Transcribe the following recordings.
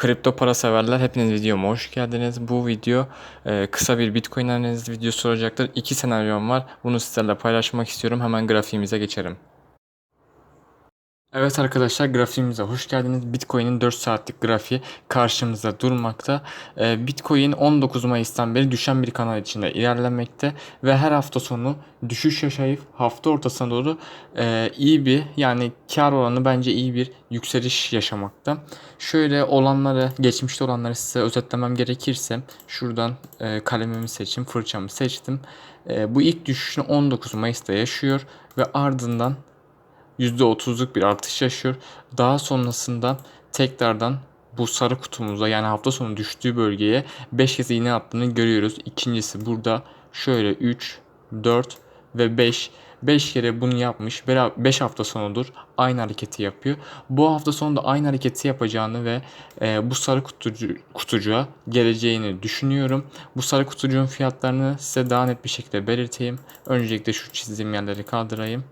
Kripto para severler hepiniz videoma hoş geldiniz. Bu video e, kısa bir Bitcoin analizi videosu olacaktır. İki senaryom var. Bunu sizlerle paylaşmak istiyorum. Hemen grafiğimize geçelim. Evet arkadaşlar grafiğimize hoş geldiniz. Bitcoin'in 4 saatlik grafiği karşımızda durmakta. Ee, Bitcoin 19 Mayıs'tan beri düşen bir kanal içinde ilerlemekte ve her hafta sonu düşüş yaşayıp hafta ortasına doğru e, iyi bir yani kar oranı bence iyi bir yükseliş yaşamakta. Şöyle olanları geçmişte olanları size özetlemem gerekirse şuradan e, kalemimi seçim fırçamı seçtim. E, bu ilk düşüşünü 19 Mayıs'ta yaşıyor ve ardından %30'luk bir artış yaşıyor. Daha sonrasında tekrardan bu sarı kutumuza yani hafta sonu düştüğü bölgeye 5 kez iğne attığını görüyoruz. İkincisi burada şöyle 3, 4 ve 5 5 kere bunu yapmış. 5 hafta sonudur aynı hareketi yapıyor. Bu hafta sonu da aynı hareketi yapacağını ve e, bu sarı kutucu, kutucuğa geleceğini düşünüyorum. Bu sarı kutucuğun fiyatlarını size daha net bir şekilde belirteyim. Öncelikle şu çizdiğim yerleri kaldırayım.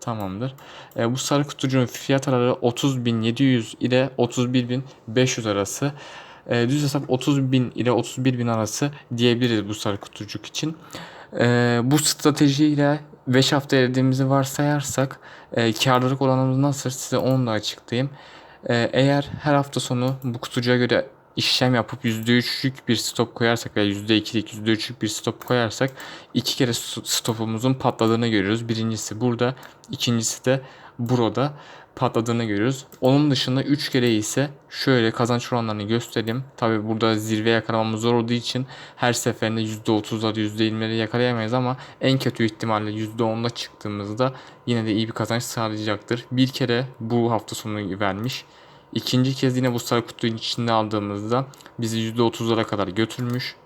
Tamamdır. E, bu sarı kutucuğun fiyat aralığı 30.700 ile 31.500 arası. E, düz hesap 30.000 ile 31.000 arası diyebiliriz bu sarı kutucuk için. E, bu stratejiyle 5 hafta elde varsayarsak e, karlılık oranımız nasıl size onu da açıklayayım. E, eğer her hafta sonu bu kutucuğa göre işlem yapıp %3'lük bir stop koyarsak veya %2'lik %3'lük bir stop koyarsak iki kere stopumuzun patladığını görüyoruz. Birincisi burada, ikincisi de burada patladığını görüyoruz. Onun dışında 3 kere ise şöyle kazanç oranlarını göstereyim. Tabi burada zirve yakalamamız zor olduğu için her seferinde %30'lar %20'leri yakalayamayız ama en kötü ihtimalle %10'da çıktığımızda yine de iyi bir kazanç sağlayacaktır. Bir kere bu hafta sonu vermiş. İkinci kez yine bu sarı kutunun içinde aldığımızda bizi %30'lara kadar götürmüş.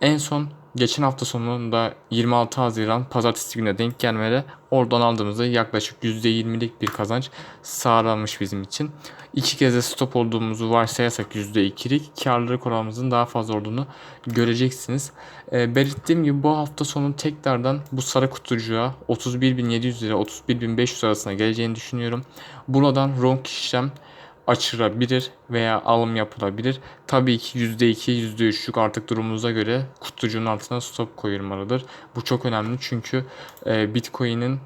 En son geçen hafta sonunda 26 Haziran pazartesi gününe denk gelmeli. Oradan aldığımızda yaklaşık %20'lik bir kazanç sağlanmış bizim için. İki kez de stop olduğumuzu varsayarsak %2'lik karlılık oranımızın daha fazla olduğunu göreceksiniz. E, belirttiğim gibi bu hafta sonu tekrardan bu sarı kutucuğa 31.700 lira 31.500 arasına geleceğini düşünüyorum. Buradan long işlem açılabilir veya alım yapılabilir. Tabii ki %2, %3'lük artık durumumuza göre kutucuğun altına stop koyulmalıdır. Bu çok önemli çünkü e, Bitcoin'in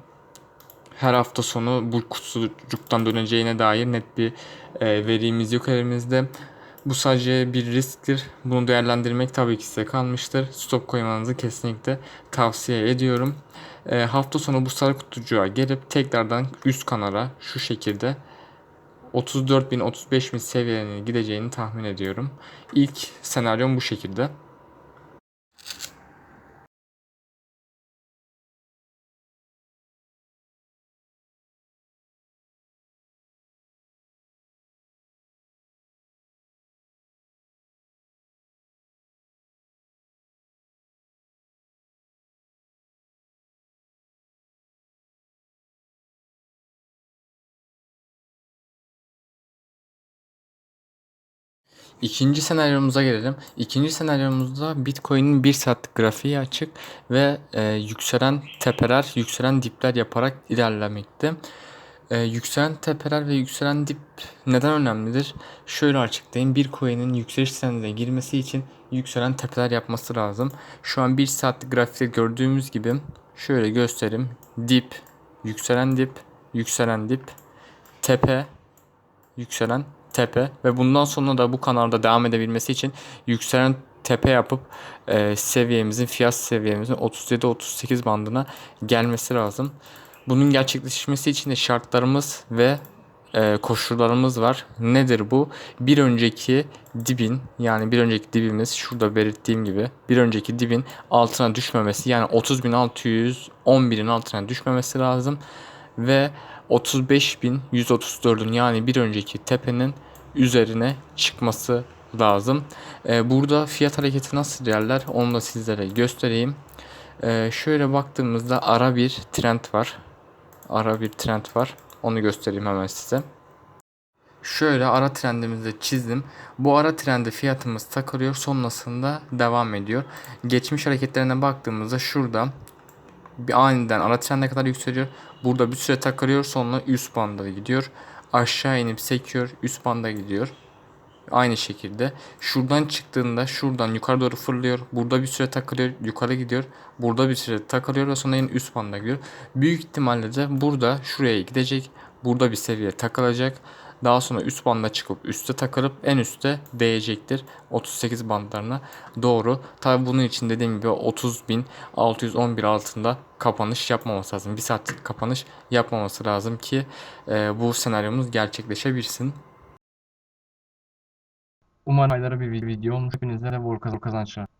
her hafta sonu bu kutucuktan döneceğine dair net bir e, verimiz yok elimizde. Bu sadece bir risktir. Bunu değerlendirmek tabii ki size kalmıştır. Stop koymanızı kesinlikle tavsiye ediyorum. E, hafta sonu bu sarı kutucuğa gelip tekrardan üst kanala şu şekilde 34 bin 35 bin seviyelerine gideceğini tahmin ediyorum. İlk senaryom bu şekilde. İkinci senaryomuza gelelim. İkinci senaryomuzda Bitcoin'in 1 saatlik grafiği açık ve e, yükselen tepeler, yükselen dipler yaparak ilerlemekte. E, yükselen tepeler ve yükselen dip neden önemlidir? Şöyle açıklayayım. Bir coin'in yükseliş trendine girmesi için yükselen tepeler yapması lazım. Şu an 1 saatlik grafikte gördüğümüz gibi şöyle göstereyim. Dip, yükselen dip, yükselen dip, tepe, yükselen tepe ve bundan sonra da bu kanalda devam edebilmesi için yükselen tepe yapıp e, seviyemizin fiyat seviyemizin 37-38 bandına gelmesi lazım. Bunun gerçekleşmesi için de şartlarımız ve e, koşullarımız var. Nedir bu? Bir önceki dibin yani bir önceki dibimiz şurada belirttiğim gibi bir önceki dibin altına düşmemesi yani 30.611'in altına düşmemesi lazım ve 35.134'ün yani bir önceki tepenin üzerine çıkması lazım. Ee, burada fiyat hareketi nasıl yerler onu da sizlere göstereyim. Ee, şöyle baktığımızda ara bir trend var. Ara bir trend var. Onu göstereyim hemen size. Şöyle ara trendimizi çizdim. Bu ara trendi fiyatımız takılıyor. Sonrasında devam ediyor. Geçmiş hareketlerine baktığımızda şurada bir aniden ara trende kadar yükseliyor. Burada bir süre takılıyor. Sonra üst banda gidiyor. Aşağı inip sekiyor. Üst banda gidiyor. Aynı şekilde şuradan çıktığında şuradan yukarı doğru fırlıyor. Burada bir süre takılıyor. Yukarı gidiyor. Burada bir süre takılıyor ve sonra yine üst banda gidiyor. Büyük ihtimalle de burada şuraya gidecek. Burada bir seviye takılacak. Daha sonra üst banda çıkıp üste takılıp en üste değecektir. 38 bandlarına doğru. Tabi bunun için dediğim gibi 30.611 altında kapanış yapmaması lazım. Bir saatlik kapanış yapmaması lazım ki e, bu senaryomuz gerçekleşebilsin. Umarım aylara bir video olmuş. Hepinize bol kazançlar.